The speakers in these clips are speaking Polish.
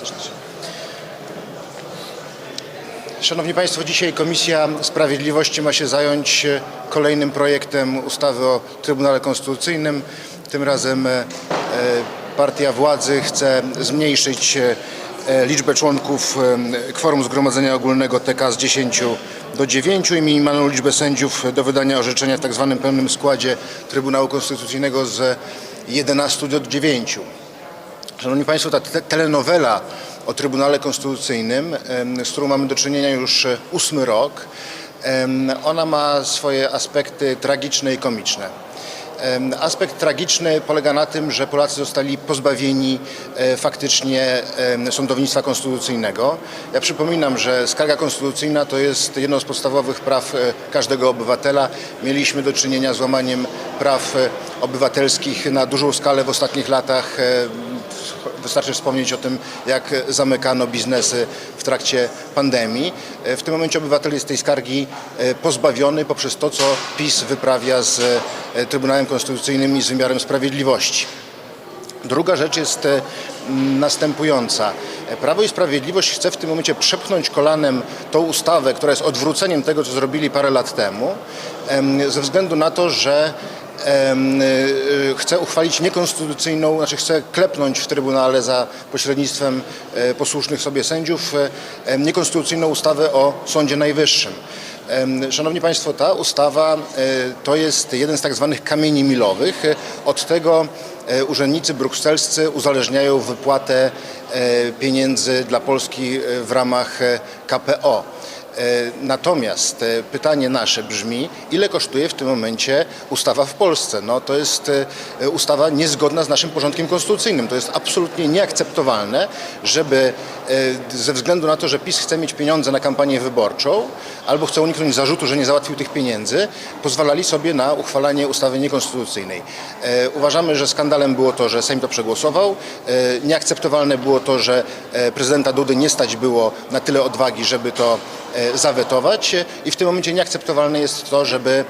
Zaczynać. Szanowni Państwo, dzisiaj Komisja Sprawiedliwości ma się zająć e, kolejnym projektem ustawy o Trybunale Konstytucyjnym. Tym razem e, e, partia władzy chce zmniejszyć liczbę członków kworum Zgromadzenia Ogólnego TK z 10 do 9 i minimalną liczbę sędziów do wydania orzeczenia w tak zwanym pełnym składzie Trybunału Konstytucyjnego z 11 do 9. Szanowni Państwo, ta te telenowela o Trybunale Konstytucyjnym, z którą mamy do czynienia już e, ósmy rok, ona ma swoje aspekty tragiczne i komiczne. Aspekt tragiczny polega na tym, że Polacy zostali pozbawieni e, faktycznie sądownictwa konstytucyjnego. Ja przypominam, że skarga konstytucyjna to jest jedno z podstawowych praw e, każdego obywatela. Mieliśmy do czynienia z łamaniem praw obywatelskich na dużą skalę w ostatnich latach. Wystarczy wspomnieć o tym, jak zamykano biznesy w trakcie pandemii. E, W tym momencie obywatel jest tej skargi e, pozbawiony poprzez to, co PiS wyprawia z e, Trybunałem Konstytucyjnym i z wymiarem sprawiedliwości. Druga rzecz jest następująca. Prawo i Sprawiedliwość chce w tym momencie przepchnąć kolanem tą ustawę, która jest odwróceniem tego, co zrobili parę lat temu, em, ze względu na to, że chce uchwalić niekonstytucyjną, znaczy chce klepnąć w Trybunale za pośrednictwem e, posłusznych sobie sędziów e, niekonstytucyjną ustawę o Sądzie Najwyższym. Szanowni Państwo, ta ustawa e, to jest jeden z tak zwanych kamieni milowych. Od tego urzędnicy brukselscy uzależniają wypłatę pieniędzy dla Polski w ramach KPO. E, Natomiast e, pytanie nasze brzmi, ile kosztuje w tym momencie ustawa w Polsce? No, to jest e, ustawa niezgodna z naszym porządkiem konstytucyjnym. To jest absolutnie nieakceptowalne, żeby ze względu na to, że PiS chce mieć pieniądze na kampanię wyborczą albo chce uniknąć zarzutu, że nie załatwił tych pieniędzy, pozwalali sobie na uchwalanie ustawy niekonstytucyjnej. Uważamy, że skandalem było to, że Sejm to przegłosował. Nieakceptowalne było to, że prezydenta Dudy nie stać było na tyle odwagi, żeby to zawetować i w tym momencie nieakceptowalne jest to, żeby,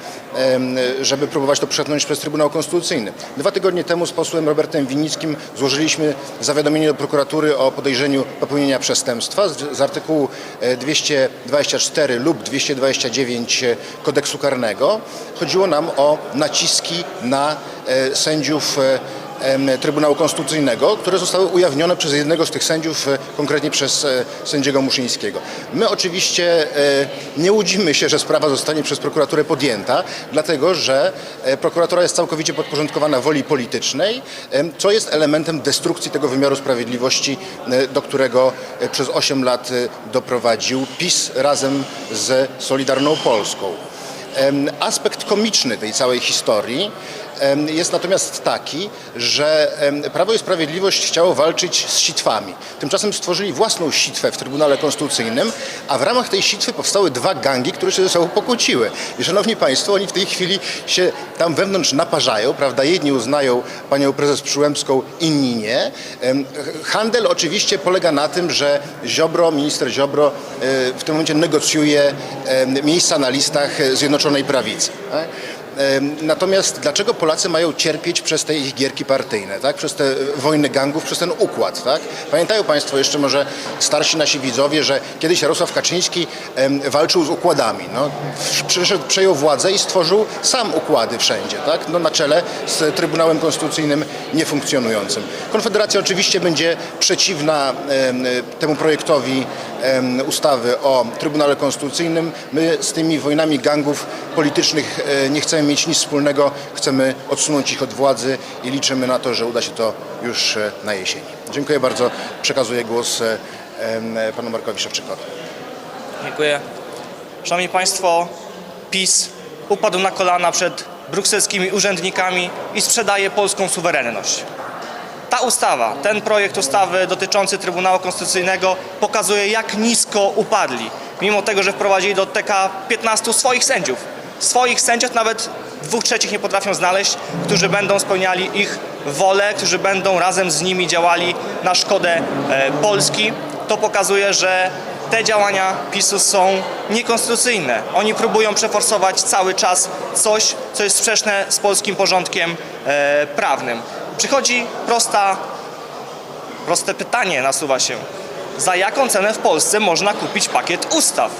żeby próbować to przepchnąć przez Trybunał Konstytucyjny. Dwa tygodnie temu z posłem Robertem Winnickim złożyliśmy zawiadomienie do prokuratury o podejrzeniu popełnienia przestępstwa z, z artykułu e, 224 lub 229 kodeksu karnego. Chodziło nam o naciski na e, sędziów e, Trybunału Konstytucyjnego, które zostały ujawnione przez jednego z tych sędziów, e, konkretnie przez e, sędziego Muszyńskiego. My oczywiście e, nie łudzimy się, że sprawa zostanie przez prokuraturę podjęta, dlatego że prokuratura jest całkowicie podporządkowana woli politycznej, co jest elementem destrukcji tego wymiaru sprawiedliwości, do którego przez 8 lat doprowadził PiS razem z Solidarną Polską. Aspekt komiczny tej całej historii jest natomiast taki, że Prawo i Sprawiedliwość chciało walczyć z sitwami. Tymczasem stworzyli własną sitwę w Trybunale Konstytucyjnym, a w ramach tej sitwy powstały dwa gangi, które się ze sobą pokłóciły. I szanowni Państwo, oni w tej chwili się tam wewnątrz naparzają, prawda? Jedni uznają panią prezes Przyłębską, inni nie. Handel oczywiście polega na tym, że Ziobro, minister Ziobro e, w tym momencie negocjuje miejsca na listach Zjednoczonej Prawicy. tak? Natomiast dlaczego Polacy mają cierpieć przez te ich gierki partyjne, tak? przez te e, wojny gangów, przez ten układ? Tak? Pamiętają Państwo jeszcze może starsi nasi widzowie, że kiedyś Jarosław Kaczyński walczył z układami. No, przyszedł, przejął władzę i stworzył sam układy wszędzie, tak? no, na czele z Trybunałem Konstytucyjnym niefunkcjonującym. Konfederacja oczywiście będzie przeciwna em, temu projektowi ustawy o Trybunale Konstytucyjnym. My z tymi wojnami gangów politycznych e, nie chcemy mieć nic wspólnego, chcemy odsunąć ich od władzy i liczymy na to, że uda się to już e, na jesieni. Dziękuję bardzo. Przekazuję głos e, em, panu Markowi Szewczykowi. Dziękuję. Szanowni Państwo, PiS upadł na kolana przed brukselskimi urzędnikami i sprzedaje polską suwerenność. Ta ustawa, ten projekt ustawy dotyczący Trybunału Konstytucyjnego pokazuje, jak nisko upadli, mimo tego, że wprowadzili do TK 15 swoich sędziów. Swoich sędziów nawet dwóch trzecich nie potrafią znaleźć, którzy będą spełniali ich wolę, którzy będą razem z nimi działali na szkodę e, Polski. To pokazuje, że te działania PiSu są niekonstytucyjne. Oni próbują przeforsować cały czas coś, co jest sprzeczne z polskim porządkiem e, prawnym. Przychodzi prosta proste pytanie nasuwa się. Za jaką cenę w Polsce można kupić pakiet ustaw?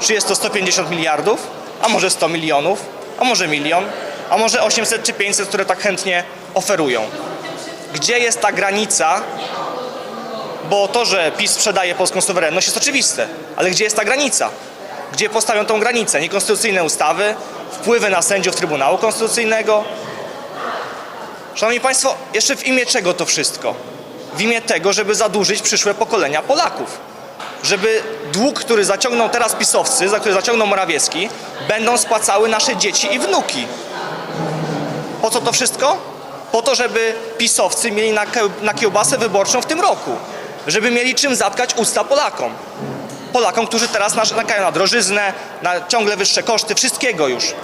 Czy jest to 150 miliardów? A może 100 milionów? A może milion? A może 800 czy 500, które tak chętnie oferują? Gdzie jest ta granica bo to, że PiS sprzedaje polską suwerenność jest oczywiste, ale gdzie jest ta granica? Gdzie postawią tą granicę? Niekonstytucyjne ustawy, wpływy na sędziów Trybunału Konstytucyjnego. Szanowni Państwo, jeszcze w imię czego to wszystko? W imię tego, żeby zadłużyć przyszłe pokolenia Polaków. Żeby dług, który zaciągną teraz pisowcy, za który zaciągnął Morawiecki, będą spłacały nasze dzieci i wnuki. Po co to wszystko? Po to, żeby pisowcy mieli na, kieł- na kiełbasę wyborczą w tym roku. Żeby mieli czym zatkać usta Polakom. Polakom, którzy teraz narzekają na drożyznę, na ciągle wyższe koszty, wszystkiego już.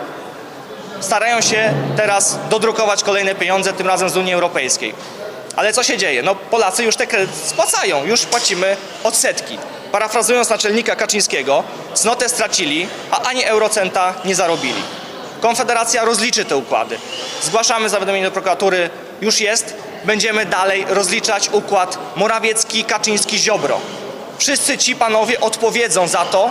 Starają się teraz dodrukować kolejne pieniądze, tym razem z Unii Europejskiej. Ale co się dzieje? No Polacy już te kredyty spłacają, już płacimy odsetki. Parafrazując naczelnika Kaczyńskiego, cnotę stracili, a ani eurocenta nie zarobili. Konfederacja rozliczy te układy. Zgłaszamy zawiadomienie do prokuratury, już jest. Będziemy dalej rozliczać układ Morawiecki-Kaczyński-Ziobro. Wszyscy ci panowie odpowiedzą za to,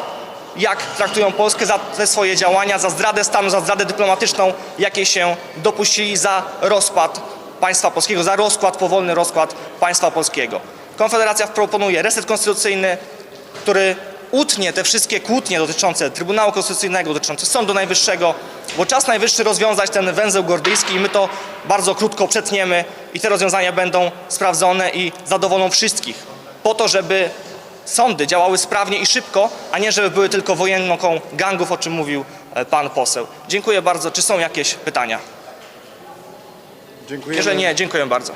jak traktują Polskę, za te swoje działania, za zdradę stanu, za zdradę dyplomatyczną, jakiej się dopuścili, za rozpad państwa polskiego, za rozkład, powolny rozkład państwa polskiego. Konfederacja proponuje reset konstytucyjny, który utnie te wszystkie kłótnie dotyczące Trybunału Konstytucyjnego, dotyczące Sądu Najwyższego, bo czas najwyższy rozwiązać ten węzeł gordyjski i my to bardzo krótko przetniemy i te rozwiązania będą sprawdzone i zadowolą wszystkich. Po to, żeby sądy działały sprawnie i szybko, a nie żeby były tylko wojenną gangów, o czym mówił e, pan poseł. Dziękuję bardzo. Czy są jakieś pytania? Dziękujemy. Jeżeli nie, dziękuję bardzo.